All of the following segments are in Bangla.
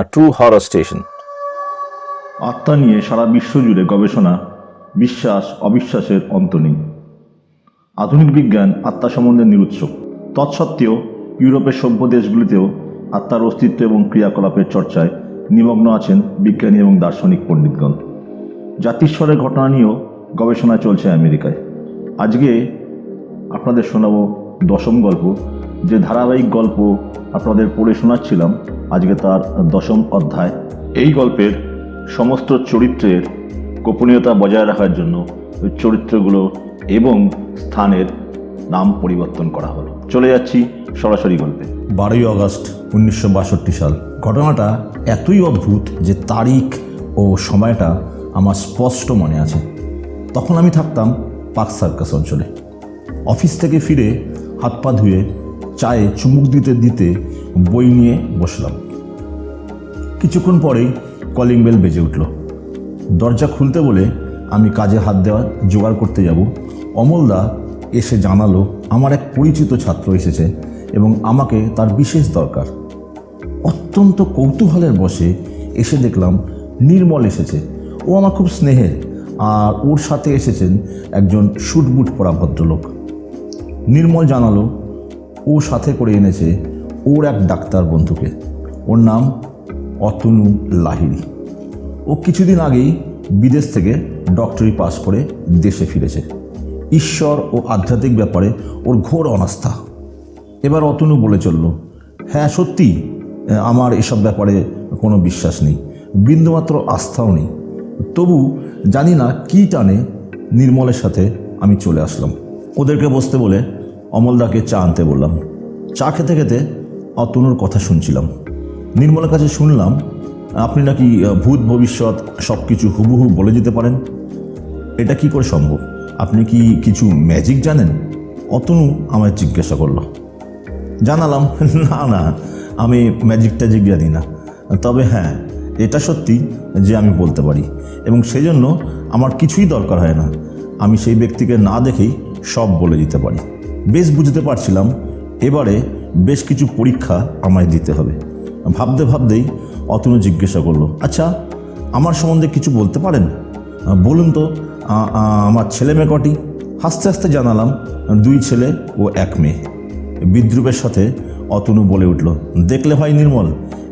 a true horror station. আত্মা নিয়ে সারা বিশ্ব জুড়ে গবেষণা, বিশ্বাস, অবিশ্বাসের অন্ত নেই। আধুনিক বিজ্ঞান আত্মা সম্বন্ধে নিরুৎসুক তৎসত্ত্বেও ইউরোপের সভ্য দেশগুলিতেও আত্মার অস্তিত্ব এবং ক্রিয়াকলাপের চর্চায় নিমগ্ন আছেন বিজ্ঞানী এবং দার্শনিক পণ্ডিতগণ। জাতিস্বরের ঘটনা নিয়েও গবেষণা চলছে আমেরিকায়। আজকে আপনাদের শোনাবো দশম গল্প, যে ধারাবাহিক গল্প আপনাদের পড়ে শোনাচ্ছিলাম আজকে তার দশম অধ্যায়। এই গল্পের সমস্ত চরিত্রের গোপনীয়তা বজায় রাখার জন্য ওই চরিত্রগুলো এবং স্থানের নাম পরিবর্তন করা হলো। চলে যাচ্ছি সরাসরি গল্পে। বারোই আগস্ট উনিশশো সাল। ঘটনাটা এতই অদ্ভুত যে তারিখ ও সময়টা আমার স্পষ্ট মনে আছে। তখন আমি থাকতাম পার্ক সার্কাস অঞ্চলে। অফিস থেকে ফিরে হাত পা ধুয়ে চায়ে চুমুক দিতে দিতে বই নিয়ে বসলাম। কিছুক্ষণ পরেই কলিং বেল বেজে উঠল। দরজা খুলতে বলে আমি কাজে হাত দেওয়া জোগাড় করতে যাব। অমলদা এসে জানালো, আমার এক পরিচিত ছাত্র এসেছে এবং আমাকে তার বিশেষ দরকার। অত্যন্ত কৌতূহলের বসে এসে দেখলাম নির্মল এসেছে। ও আমার খুব স্নেহের, আর ওর সাথে এসেছেন একজন শুটবুট পরা ভদ্রলোক। নির্মল জানালো, ও সাথে করে এনেছে ওর এক ডাক্তার বন্ধুকে। ওর নাম অতনু লাহিড়ি। ও কিছুদিন আগেই বিদেশ থেকে ডক্টরি পাস করে দেশে ফিরেছে। ঈশ্বর ও আধ্যাত্মিক ব্যাপারে ওর ঘোর অনাস্থা। এবার অতনু বলে চলল হ্যাঁ সত্যি, আমার এসব ব্যাপারে কোনো বিশ্বাস নেই। বিন্দুমাত্র আস্থাও নেই। তবু জানি না কী টানে নির্মলের সাথে আমি চলে আসলাম। ওদেরকে বসতে বলে অমলদাকে চা আনতে বললাম। চা খেতে খেতে অতনুর কথা শুনছিলাম। নির্মলের কাছে শুনলাম, আপনি নাকি ভূত ভবিষ্যৎ সব কিছু হুবহু বলে দিতে পারেন। এটা কি করে সম্ভব? আপনি কি কিছু ম্যাজিক জানেন? অতনু আমায় জিজ্ঞাসা করল। জানালাম, না না, আমি ম্যাজিক ট্যাজিক জানি না। তবে হ্যাঁ এটা সত্যি যে আমি বলতে পারি। এবং সেই জন্য আমার কিছুই দরকার হয় না। আমি সেই ব্যক্তিকে না দেখেই সব বলে দিতে পারি। বেশ বুঝতে পারছিলাম। এবারে বেশ কিছু পরীক্ষা আমায় দিতে হবে। ভাবতে ভাবতেই অতনু জিজ্ঞাসা করল আচ্ছা আমার সম্বন্ধে কিছু বলতে পারেন? বলুন তো আমার ছেলে মেয়ে কটি? হাসতে হাসতে জানালাম, দুই ছেলে ও এক মেয়ে। বিদ্রুপের সাথে অতনু বলে উঠল, দেখলে ভাই নির্মল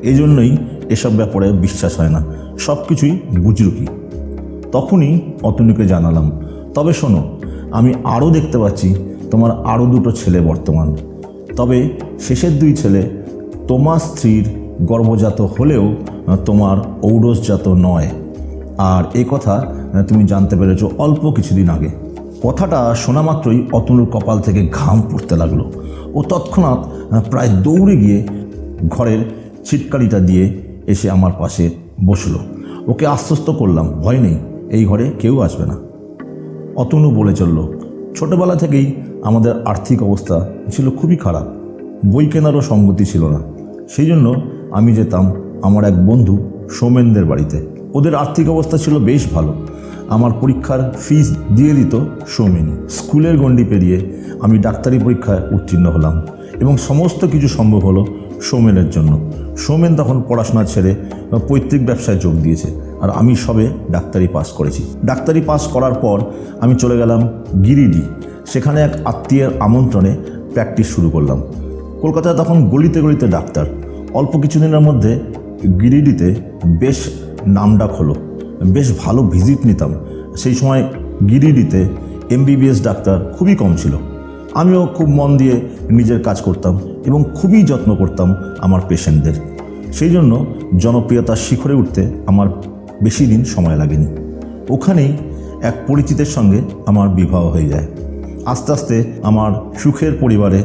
এই জন্যই এসব ব্যাপারে বিশ্বাস হয় না, সব কিছুই বুজরুকি। তখনই অতনুকে জানালাম, তবে শোনো, আমি আরও দেখতে পাচ্ছি তোমার আরও দুটো ছেলে বর্তমান। তবে শেষের দুই ছেলে তোমার স্ত্রীর গর্ভজাত হলেও তোমার ঔরসজাত নয়। আর এই কথা তুমি জানতে পেরেছ অল্প কিছুদিন আগে। কথাটা শোনা মাত্রই অতনুর কপাল থেকে ঘাম পড়তে লাগল ও তৎক্ষণাৎ প্রায় দৌড়ে গিয়ে ঘরের ছিটকারিটা দিয়ে এসে আমার পাশে বসল। ওকে আশ্বস্ত করলাম, ভয় নেই, এই ঘরে কেউ আসবে না। অতনু বলে চলল ছোটবেলা থেকেই আমাদের আর্থিক অবস্থা ছিল খুবই খারাপ। বই কেনারও সঙ্গতি ছিল না। সেই জন্য আমি যেতাম আমার এক বন্ধু সৌমেনদের বাড়িতে। ওদের আর্থিক অবস্থা ছিল বেশ ভালো। আমার পরীক্ষার ফিস দিয়ে দিত সৌমেনি স্কুলের গণ্ডি পেরিয়ে আমি ডাক্তারি পরীক্ষায় উত্তীর্ণ হলাম এবং সমস্ত কিছু সম্ভব হলো সৌমেনের জন্য। সৌমেন তখন পড়াশোনা ছেড়ে পৈতৃক ব্যবসায় যোগ দিয়েছে আর আমি সবে ডাক্তারি পাস করেছি। ডাক্তারি পাস করার পর আমি চলে গেলাম গিরিডি। সেখানে এক আত্মীয়ের আমন্ত্রণে প্র্যাকটিস শুরু করলাম। কলকাতায় তখন গলিতে গলিতে ডাক্তার। অল্প কিছুদিনের মধ্যে গিরিডিতে বেশ নামডাক হলো। বেশ ভালো ভিজিট নিতাম। সেই সময় গিরিডিতে এমবিবিএস ডাক্তার খুবই কম ছিল। আমিও খুব মন দিয়ে নিজের কাজ করতাম এবং খুবই যত্ন করতাম আমার পেশেন্টদের। সেই জন্য জনপ্রিয়তার শিখরে উঠতে আমার বেশি দিন সময় লাগেনি। ওখানেই এক পরিচিতের সঙ্গে আমার বিবাহ হয়ে যায়। আস্তে আস্তে আমার সুখের পরিবারে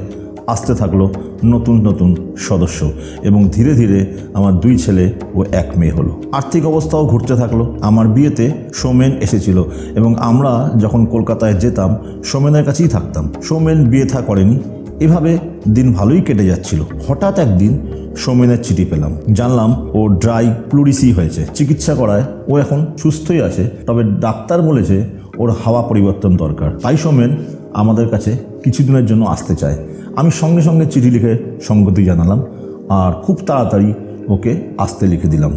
আসতে থাকল নতুন নতুন সদস্য এবং ধীরে ধীরে আমার দুই ছেলে ও এক মেয়ে হলো। আর্থিক অবস্থাও ঘুরতে থাকল। আমার বিয়েতে সোমেন এসেছিল এবং আমরা যখন কলকাতায় যেতাম, সোমেনের কাছেই থাকতাম। সৌমেন বিয়ে থা করেনি। এভাবে দিন ভালোই কেটে যাচ্ছিল। হঠাৎ একদিন সোমেনের চিঠি পেলাম। জানলাম ও ড্রাই প্লুরিসি হয়েছে। চিকিৎসা করায় ও এখন সুস্থই আছে। তবে ডাক্তার বলেছে ওর হাওয়া পরিবর্তন দরকার। তাই সোমেন আমাদের কাছে কিছুদিনের জন্য আসতে চায়। আমি সঙ্গে সঙ্গে চিঠি লিখে সঙ্গতি জানালাম আর খুব তাড়াতাড়ি ওকে আসতে লিখে দিলাম।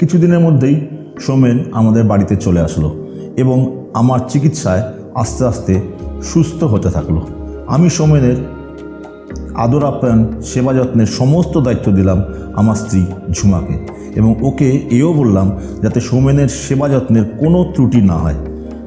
কিছুদিনের মধ্যেই সোমেন আমাদের বাড়িতে চলে আসলো এবং আমার চিকিৎসায় আস্তে আস্তে সুস্থ হতে থাকল। আমি সোমেনের আদর আপ্যায়ন, সেবা যত্নের সমস্ত দায়িত্ব দিলাম আমার স্ত্রী ঝুমাকে এবং ওকে এও বললাম যাতে সোমেনের সেবা যত্নের কোনো ত্রুটি না হয়।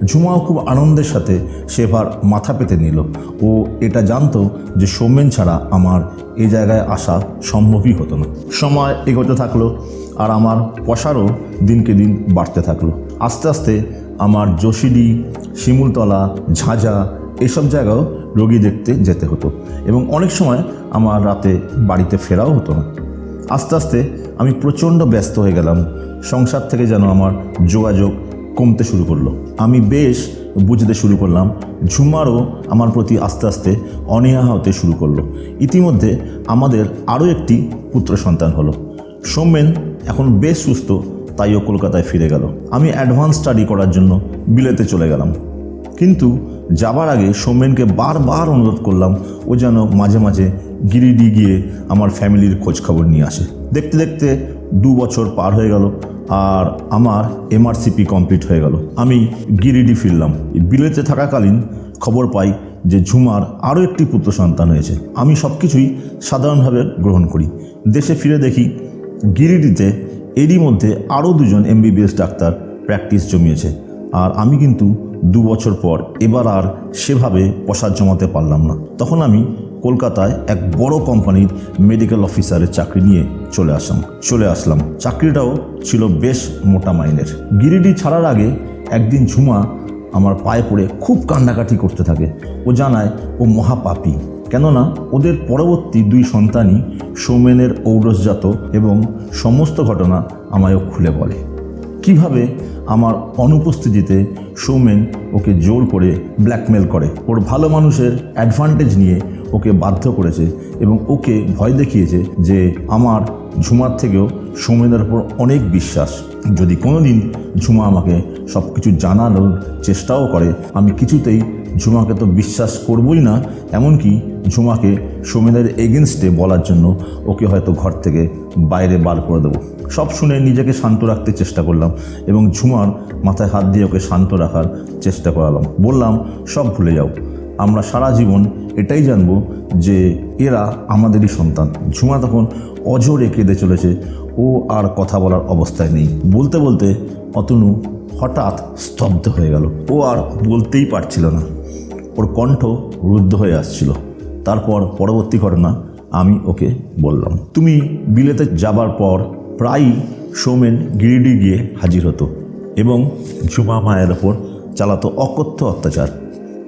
ঝুমাও খুব আনন্দের সাথে সেবার মাথা পেতে নিল। ও এটা জানতো যে সৌমেন ছাড়া আমার এ জায়গায় আসা সম্ভবই হতো না। সময় এগোতে থাকল আর আমার পশারও দিনকে দিন বাড়তে থাকল। আস্তে আস্তে আমার যোশিডি শিমুলতলা, ঝাঁঝা এসব জায়গাও রোগী দেখতে যেতে হতো এবং অনেক সময় আমার রাতে বাড়িতে ফেরাও হতো না। আস্তে আস্তে আমি প্রচণ্ড ব্যস্ত হয়ে গেলাম। সংসার থেকে যেন আমার যোগাযোগ কমতে শুরু করল। আমি বেশ বুঝতে শুরু করলাম, ঝুমারও আমার প্রতি আস্তে আস্তে অনীহা হতে শুরু করল। ইতিমধ্যে আমাদের আরও একটি পুত্র সন্তান হলো। সৌমেন এখন বেশ সুস্থ, তাইও কলকাতায় ফিরে গেল। আমি অ্যাডভান্স স্টাডি করার জন্য বিলেতে চলে গেলাম। কিন্তু যাবার আগে সৌমেনকে বারবার অনুরোধ করলাম, ও যেন মাঝে মাঝে গিরিডি গিয়ে আমার ফ্যামিলির খোঁজ খবর নিয়ে আসে। দেখতে দেখতে দু বছর পার হয়ে গেল আর আমার এমআরসিপি কমপ্লিট হয়ে গেল। আমি গিরিডি ফিরলাম। বিলেতে থাকাকালীন খবর পাই যে ঝুমার আরও একটি পুত্র সন্তান হয়েছে। আমি সব কিছুই সাধারণভাবে গ্রহণ করি। দেশে ফিরে দেখি গিরিডিতে এরই মধ্যে আরও দুজন এমবিবিএস ডাক্তার প্র্যাকটিস জমিয়েছে। আর আমি কিন্তু দু বছর পর এবার আর সেভাবে প্রসাদ জমাতে পারলাম না। তখন আমি কলকাতায় এক বড় কোম্পানির মেডিকেল অফিসারের চাকরি নিয়ে চলে আসলাম। চলে আসলাম। চাকরিটাও ছিল বেশ মোটা মাইনের। গিরিডি ছাড়ার আগে একদিন ঝুমা আমার পায়ে পড়ে খুব কান্নাকাটি করতে থাকে। ও জানায়, ও মহাপাপি। কেননা ওদের পরবর্তী দুই সন্তানই সৌমেনের ঔরসজাত এবং সমস্ত ঘটনা আমায়ও খুলে বলে। কীভাবে আমার অনুপস্থিতিতে সৌমেন ওকে জোর করে ব্ল্যাকমেল করে? ওর ভালো মানুষের অ্যাডভান্টেজ নিয়ে ওকে বাধ্য করেছে এবং ওকে ভয় দেখিয়েছে যে আমার ঝুমার থেকেও সৌমেনের ওপর অনেক বিশ্বাস। যদি কোনো দিন ঝুমা আমাকে সব কিছু জানানোর চেষ্টাও করে, আমি কিছুতেই ঝুমাকে তো বিশ্বাস করবই না। এমনকি ঝুমাকে সৌমেনের এগেনস্টে বলার জন্য ওকে হয়তো ঘর থেকে বাইরে বার করে দেবো। সব শুনে নিজেকে শান্ত রাখতে চেষ্টা করলাম এবং ঝুমার মাথায় হাত দিয়ে ওকে শান্ত রাখার চেষ্টা করালাম। বললাম, সব ভুলে যাও। আমরা সারা জীবন এটাই জানব যে এরা আমাদেরই সন্তান। ঝুমা তখন অজরে কেঁদে চলেছে। ও আর কথা বলার অবস্থায় নেই। বলতে বলতে অতনু হঠাৎ স্তব্ধ হয়ে গেল। ও আর বলতেই পারছিল না। ওর কণ্ঠ রুদ্ধ হয়ে আসছিল। তারপর পরবর্তী ঘটনা আমি ওকে বললাম, তুমি বিলেতে যাবার পর প্রায়ই সৌমেন গিরিডি গিয়ে হাজির হতো এবং ঝুমা মায়ের ওপর চালাতো অকথ্য অত্যাচার।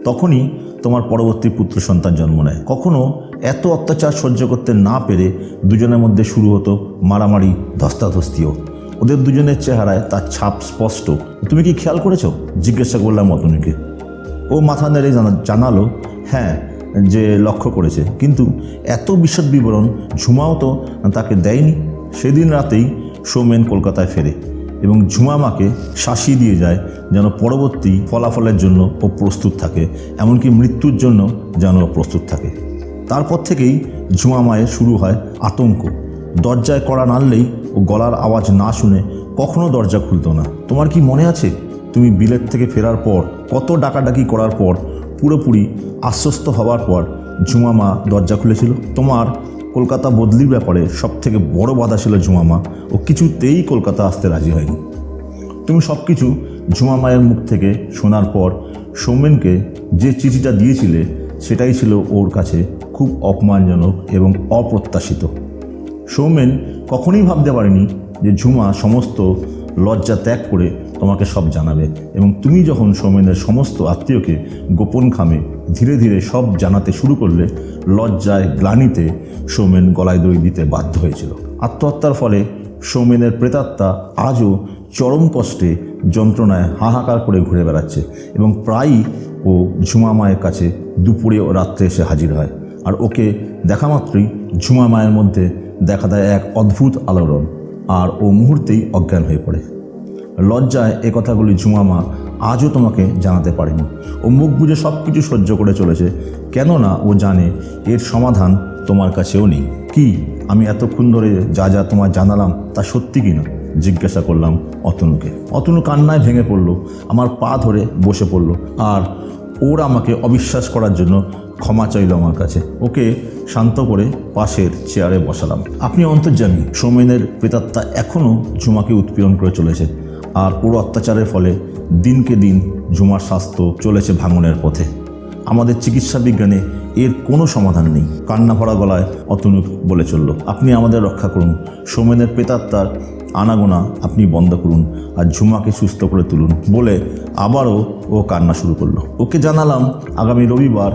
তখনই তোমার পরবর্তী পুত্র সন্তান জন্ম নেয়। কখনো এত অত্যাচার সহ্য করতে না পেরে দুজনের মধ্যে শুরু হতো মারামারি, ধস্তাধস্তিও। ওদের দুজনের চেহারায় তার ছাপ স্পষ্ট। তুমি কি খেয়াল করেছ? জিজ্ঞাসা করলাম অতনুকে। ও মাথা নেড়ে জানা- জানালো হ্যাঁ যে লক্ষ্য করেছে। কিন্তু এত বিশদ বিবরণ ঝুমাও তো তাকে দেয়নি। সেদিন রাতেই সৌমেন কলকাতায় ফেরে। এবং ঝুমা মাকে শাসি দিয়ে যায় যেন পরবর্তী ফলাফলের জন্য ও প্রস্তুত থাকে, এমনকি মৃত্যুর জন্য যেন প্রস্তুত থাকে। তারপর থেকেই ঝুমা মায়ের শুরু হয় আতঙ্ক। দরজায় কড়া নাড়লেই ও গলার আওয়াজ না শুনে কখনো দরজা খুলতো না। তোমার কি মনে আছে? তুমি বিলেত থেকে ফেরার পর, কত ডাকাডাকি করার পর, পুরোপুরি আশ্বস্ত হওয়ার পর ঝুমা মা দরজা খুলেছিল? তোমার কলকাতা বদলির ব্যাপারে সব থেকে বড় বাধা ছিল ঝুমা মা। ও কিছুতেই কলকাতা আসতে রাজি হয়নি। তুমি সব কিছু ঝুমা মায়ের মুখ থেকে শোনার পর সৌমেনকে যে চিঠিটা দিয়েছিলে, সেটাই ছিল ওর কাছে খুব অপমানজনক এবং অপ্রত্যাশিত। সৌমেন কখনোই ভাবতে পারেনি যে ঝুমা সমস্ত লজ্জা ত্যাগ করে তোমাকে সব জানাবে। এবং তুমি যখন সৌমেনের সমস্ত আত্মীয়কে গোপন খামে ধীরে ধীরে সব জানাতে শুরু করলে, লজ্জায় গ্লানিতে সৌমেন গলায় দড়ি দিতে বাধ্য হয়েছিল। আত্মহত্যার ফলে সৌমেনের প্রেতাত্মা আজও চরম কষ্টে যন্ত্রণায় হাহাকার করে ঘুরে বেড়াচ্ছে এবং প্রায়ই ও ঝুমা মায়ের কাছে দুপুরে ও রাত্রে এসে হাজির হয়। আর ওকে দেখা মাত্রই ঝুমা মায়ের মধ্যে দেখা দেয় এক অদ্ভুত আলোড়ন, আর ও মুহূর্তেই অজ্ঞান হয়ে পড়ে। লজ্জায় এ কথাগুলি ঝুমা মা আজও তোমাকে জানাতে পারেনি। ও মুখ বুঝে সব কিছু সহ্য করে চলেছে। কেননা ও জানে এর সমাধান তোমার কাছেও নেই। কি? আমি এতক্ষণ ধরে যা যা তোমার জানালাম তা সত্যি কিনা? জিজ্ঞাসা করলাম অতনুকে। অতনু কান্নায় ভেঙে পড়ল, আমার পা ধরে বসে পড়ল। আর ওর আমাকে অবিশ্বাস করার জন্য ক্ষমা চাইল আমার কাছে। ওকে শান্ত করে পাশের চেয়ারে বসালাম। আপনি অন্তর্জামী সৌমেনের প্রেতাত্মা এখনও ঝুমাকে উৎপীড়ন করে চলেছে। আর ওর অত্যাচারের ফলে দিনকে দিন ঝুমার স্বাস্থ্য চলেছে ভাঙনের পথে। আমাদের চিকিৎসা বিজ্ঞানে এর কোনো সমাধান নেই। কান্না ভরা গলায় অতনুক বলে চলল, আপনি আমাদের রক্ষা করুন। সৌমেনের প্রেতাত্মার আনাগোনা আপনি বন্ধ করুন আর ঝুমাকে সুস্থ করে তুলুন। বলে আবারও ও কান্না শুরু করল। ওকে জানালাম, আগামী রবিবার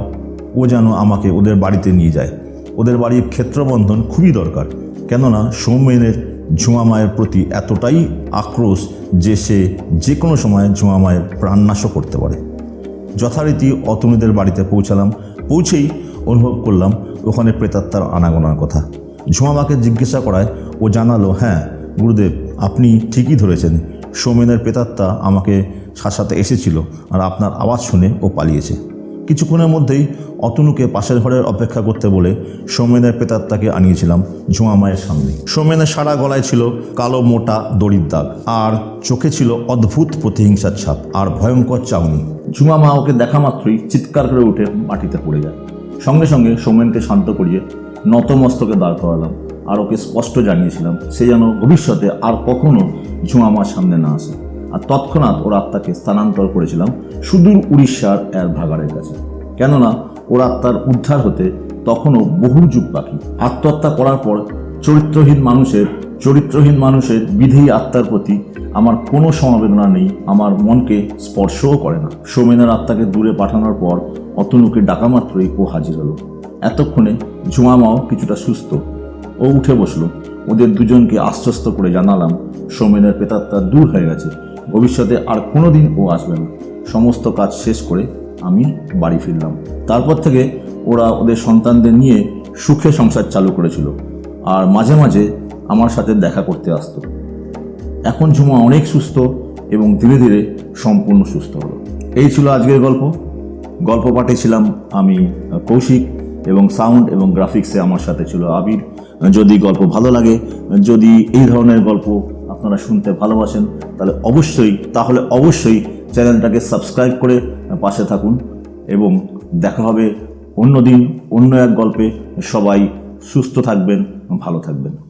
ও যেন আমাকে ওদের বাড়িতে নিয়ে যায়। ওদের বাড়ির ক্ষেত্রবন্ধন খুবই দরকার। কেননা সৌমেনের ঝুমা মায়ের প্রতি এতটাই আক্রোশ যে সে যে কোনো সময় ঝুমা মায়ের প্রাণনাশও করতে পারে। যথারীতি অতনুদের বাড়িতে পৌঁছালাম, পৌঁছেই অনুভব করলাম ওখানে প্রেতাত্মার আনাগোনার কথা। ঝুমামাকে জিজ্ঞাসা করায়, ও জানালো হ্যাঁ গুরুদেব, আপনি ঠিকই ধরেছেন। সৌমেনের প্রেতাত্মা আমাকে শাসাতে এসেছিল আর আপনার আওয়াজ শুনে ও পালিয়েছে। কিছুক্ষণের মধ্যেই অতনুকে পাশের ঘরের অপেক্ষা করতে বলে সৌমেনের প্রেতাত্মাকে আনিয়েছিলাম ঝুমা মায়ের সামনে। সৌমেনের সারা গলায় ছিল কালো, মোটা, দড়ির দাগ আর চোখে ছিল অদ্ভুত প্রতিহিংসার ছাপ আর ভয়ঙ্কর চাউনি। ঝুমা মা ওকে দেখা মাত্রই চিৎকার করে উঠে মাটিতে পড়ে যায়। সঙ্গে সঙ্গে সৌমেনকে শান্ত করিয়ে নতমস্তকে দাঁড় করালাম আর ওকে স্পষ্ট জানিয়েছিলাম সে যেন ভবিষ্যতে আর কখনো ঝুমা মার সামনে না আসে। আর তৎক্ষণাৎ ওর আত্মাকে স্থানান্তর করেছিলাম সুদূর উড়িষ্যার এর ভাগাড়ের কাছে। কেননা ওর আত্মার উদ্ধার হতে তখনও বহু যুগ বাকি। আত্মহত্যা করার পর চরিত্রহীন মানুষের চরিত্রহীন মানুষের বিধেয়ী আত্মার প্রতি আমার কোনো সমবেদনা নেই, আমার মনকে স্পর্শও করে না। সৌমেনের আত্মাকে দূরে পাঠানোর পর অতনুকে ডাকা মাত্রই ও হাজির হলো। এতক্ষণে ঝুমামাও কিছুটা সুস্থ। ও উঠে বসল। ওদের দুজনকে আশ্বস্ত করে জানালাম সৌমেনের প্রেতাত্মা দূর হয়ে গেছে। ভবিষ্যতে আর কোনোদিন ও আসবে না। সমস্ত কাজ শেষ করে আমি বাড়ি ফিরলাম। তারপর থেকে ওরা ওদের সন্তানদের নিয়ে সুখে সংসার চালু করেছিল আর মাঝে মাঝে আমার সাথে দেখা করতে আসতো। এখন ঝুমা অনেক সুস্থ এবং ধীরে ধীরে সম্পূর্ণ সুস্থ হলো। এই ছিল আজকের গল্প। গল্প পাঠে ছিলাম আমি কৌশিক এবং সাউন্ড এবং গ্রাফিক্সে আমার সাথে ছিল আবির। যদি গল্প ভালো লাগে, যদি এই ধরনের গল্প আপনারা শুনতে ভালোবাসেন, তাহলে অবশ্যই তাহলে অবশ্যই চ্যানেলটাকে সাবস্ক্রাইব করে পাশে থাকুন এবং দেখা হবে অন্য দিন অন্য এক গল্পে। সবাই সুস্থ থাকবেন, ভালো থাকবেন।